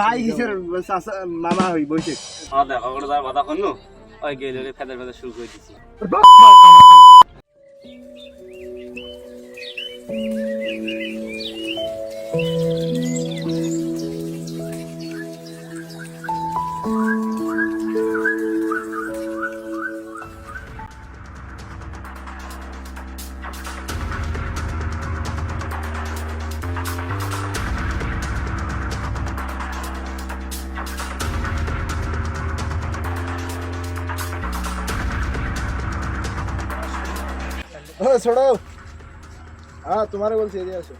ভাই হিসের মামা হই বসে। দেখো ওটা কথা শুনু ওই গেলে ফেদার ফেদার শুরু করে দিছি। ও হ্যাঁ তোমারে বলছি এদিকে আসো।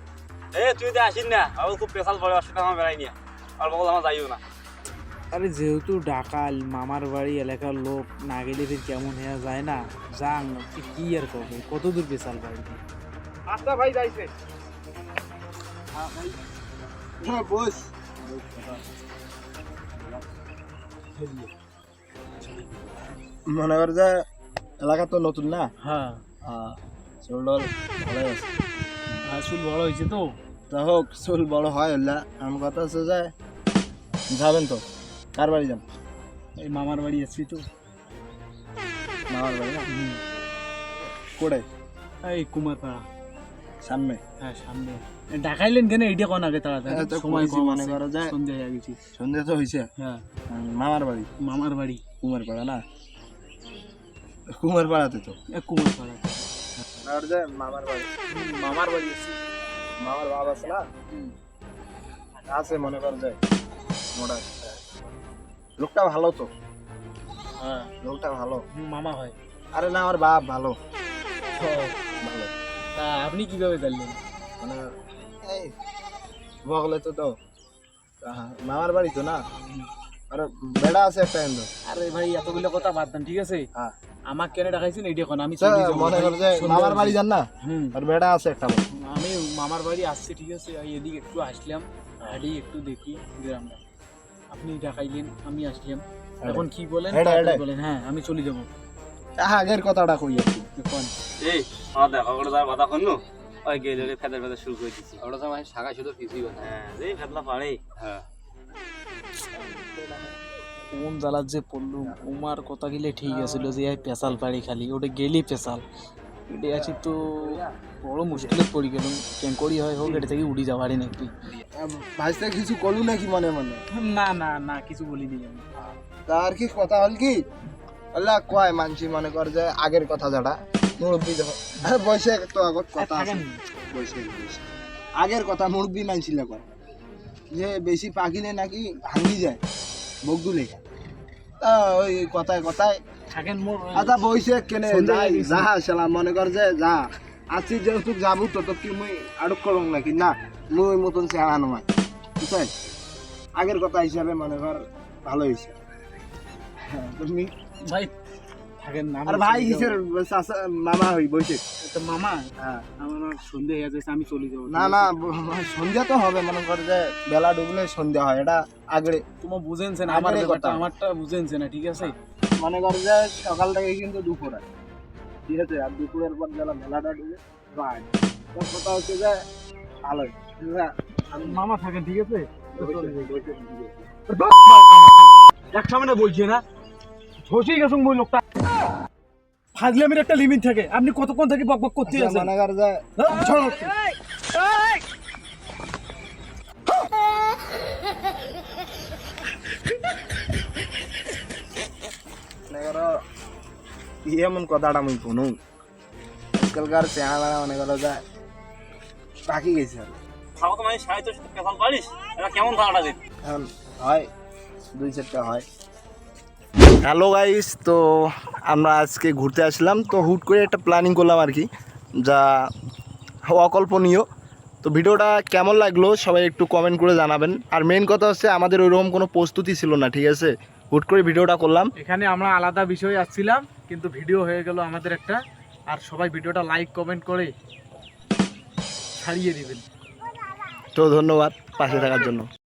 এ তুই তো আসিস না আমার খুব পেশাল পড়ে অসুবিধা আমার বেড়াই নিয়ে। আমার যাইও না। আরে যেহেতু ডাকাল মামার বাড়ি এলাকার লোক না গেলে ফির কেমন হয়ে যায় না? যাং কি আর করবে? কত দূর বেসাল বাড়ি? আচ্ছা ভাই যাইছে। হ্যাঁ বস। মনে কর যে এলাকা তো নতুন না? হ্যাঁ। হ্যাঁ চুল ভালোই আছে। আসল বড় হয়েছে তো? তা হোক চুল বড় হয় এলা আমার কথা হচ্ছে যে যাবেন তো? কার বাড়ি যান এই মামার বাড়ি তো। মামার বাড়ি না? কোড়ে এই কুমারপাড়া। সামনে। হ্যাঁ সামনে। ডাকাইলেন কেন? এইটা কোন আগে তাড়াতাড়ি? হ্যাঁ, সময় কম মনে আছে। করো যে- সন্ধ্যা হয়ে গেছি। সন্ধ্যা তো হয়েছে হ্যাঁ। মামার বাড়ি। মামার বাড়ি। কুমার পাড়া না? কুমার পাড়াতে তো। এ কুমারপাড়া আর যে মামার বাড়ি। মামার বাড়ি আছি মামার বাবা আছে না? আছে মনে কর যে মোটা। লোকটা ভালো তো। হ্যাঁ লোকটা ভালো। মামা হয়। আরে না আমার বাপ ভালো। ভালো। তা আপনি কীভাবে জানলেন? মানে এই বগলে তো। তো মামার বাড়ি তো না? আরে বেড়া আছে একটা আরে ভাই এতগুলো কথা বাদ দেন ঠিক আছে? হ্যাঁ। আমাকে কেন ডাকাইছেন এইটা কোন আমি চলে যাব। মনে কর যে মামার বাড়ি যান না? আর বেড়া আছে একটা আমি মামার বাড়ি আসছি ঠিক আছে? এদিকে একটু আসলাম হাঁটি একটু দেখি গ্রামটা। আপনি দেখাইলেন আমি আসলাম। এখন কি বলেন হেডে, হেডে। বলেন হ্যাঁ আমি চলে যাব। আহা, আগের কথাটা কই কি? এই আমার দেখো ওটা যার কথা শুনু ওই গেলে ফেদার ফেদার শুরু করে দিছি। ওটা সময় শাখা শুধু কিছুই কথা হ্যাঁ এই ফেদলা পারে হ্যাঁ। কোন জ্বালার যে পড়লুম উমার কথা গেলে ঠিক আছিল যে এই পেশাল পাড়ি খালি ওটা গেলি পেশাল। এটা আছি তো বড় মুশকিলে পড়ি গেলাম। ট্যাঙ্করি হয় হোক এটা থেকে উড়ি যাবারই নাকি ভাইসটা কিছু করলু নাকি মনে মনে? না না না কিছু বলিনি আমি। তার কি কথা হল কি? আল্লাহ কয় মানছি মনে কর যে আগের কথা যেটা মুরব্বী যখন বয়সে তো আগত কথা আছে। বয়সে। আগের কথা মুরব্বী মানছিল যে বেশি পাকিলে নাকি ভাঙি যায়। বগদু তা ওই কথায় কথায় থাকেন আচ্ছা বইছে কেনে যাই যাহা। যা সালাম মনে কর যে যা। আছি যেহেতু যাব তো তো কি মুই আড়ক করং নাকি? না মুই ওই মতন চেহারা নয়। বুঝছেন আগের কথা হিসাবে মনে কর ভালো হয়েছে হ্যাঁ, তুমি? ভাই থাকেন না আর ভাই চাচা মামা হই বসে। তো মামা? হ্যাঁ। আমার সন্ধে হয়ে যাচ্ছে আমি চলে যাব। না না সন্ধ্যা তো হবে মনে কর যে বেলা ডুবলে সন্ধ্যা হয় এটা আগড়ে তোমার বুঝেনছে না আমার কথা। আমারটা বুঝেনছে না ঠিক আছে? মনে কর যে সকাল থেকে কিন্তু দুপুর হয় ঠিক আছে? আর দুপুরের পর বেলা মেলাটা ডুবে রাত তোর কথা হচ্ছে যে ভালোই মামা থাকেন ঠিক আছে? এক সামনে বলছে না? ঠসেই গেছুন মই লোকটা। ফাজলামির একটা লিমিট থাকে। আপনি কতক্ষণ থেকে বক বক করতে আছেন? মনে কর যে হ্যাঁ। মনে এমন কথাটা আমি শুনু। আজকালকার চেহারা মনে করো যে বাকি গেছে আর। খাওয়া মানে সাড়ে তো পেশাল পারিস? কেমন ধারণা দিন হয় দুই চারটা হয়। হ্যালো গাইস তো আমরা আজকে ঘুরতে আসলাম। তো হুট করে একটা প্ল্যানিং করলাম আর কি যা অকল্পনীয়। তো ভিডিওটা কেমন লাগল সবাই একটু কমেন্ট করে জানাবেন। আর মেন কথা হচ্ছে আমাদের ওইরকম কোনো প্রস্তুতি ছিল না ঠিক আছে? হুট করে ভিডিওটা করলাম। এখানে আমরা আলাদা বিষয়ে আসছিলাম কিন্তু ভিডিও হয়ে গেল আমাদের একটা। আর সবাই ভিডিওটা লাইক কমেন্ট করে ছাড়িয়ে দিবেন। তো ধন্যবাদ পাশে থাকার জন্য।